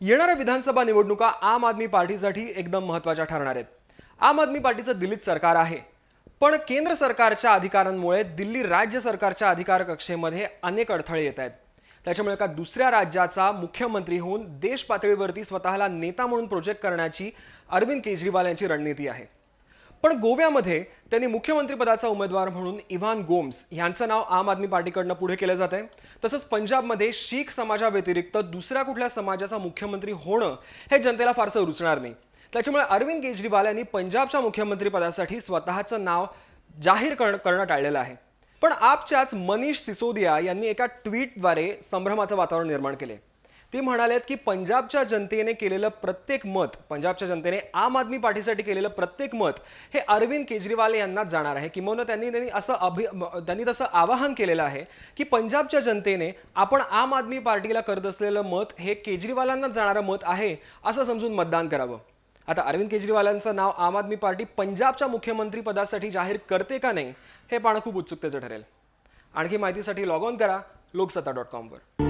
येणाऱ्या विधानसभा निवडणुका आम आदमी पार्टीसाठी एकदम महत्त्वाच्या ठरणार आहेत. आम आदमी पार्टीचं दिल्लीत सरकार आहे. पण केंद्र सरकारच्या अधिकारांमुळे दिल्ली राज्य सरकारच्या अधिकार कक्षेमध्ये अनेक अडथळे येत आहेत. त्याच्यामुळे एका दुसऱ्या राज्याचा मुख्यमंत्री होऊन देश पातळीवरती स्वतःला नेता म्हणून प्रोजेक्ट करण्याची अरविंद केजरीवाल यांची रणनीती आहे. पण गोव्यामध्ये त्यांनी मुख्यमंत्रीपदाचा उमेदवार म्हणून इव्हान गोम्स यांचं नाव आम आदमी पार्टीकडनं पुढे केलं जात आहे. तसंच पंजाबमध्ये शीख समाजाव्यतिरिक्त दुसऱ्या कुठल्या समाजाचा मुख्यमंत्री होणं हे जनतेला फारसं रुचणार नाही. त्याच्यामुळे अरविंद केजरीवाल यांनी पंजाबच्या मुख्यमंत्रीपदासाठी स्वतःचं नाव जाहीर करणं करणं टाळलेलं आहे. पण आपच्याच मनीष सिसोदिया यांनी एका ट्विटद्वारे संभ्रमाचं वातावरण निर्माण केले ते म्हणालेत की पंजाबच्या जनतेने केलेलं प्रत्येक मत पंजाबच्या जनतेने आम आदमी पार्टीसाठी केलेलं प्रत्येक मत हे अरविंद केजरीवाल यांनाच जाणार आहे. किंवा त्यांनी त्यांनी असं अभि त्यांनी तसं आवाहन केलेलं आहे की पंजाबच्या जनतेने आपण आम आदमी पार्टीला करत असलेलं मत हे केजरीवालांनाच जाणारं मत आहे असं समजून मतदान करावं. आता अरविंद केजरीवालांचं नाव आम आदमी पार्टी पंजाबच्या मुख्यमंत्री पदासाठी जाहीर करते का नाही हे पाहणं खूप उत्सुकतेचं ठरेल. आणखी माहितीसाठी लॉग ऑन करा लोकसत्ता डॉट कॉमवर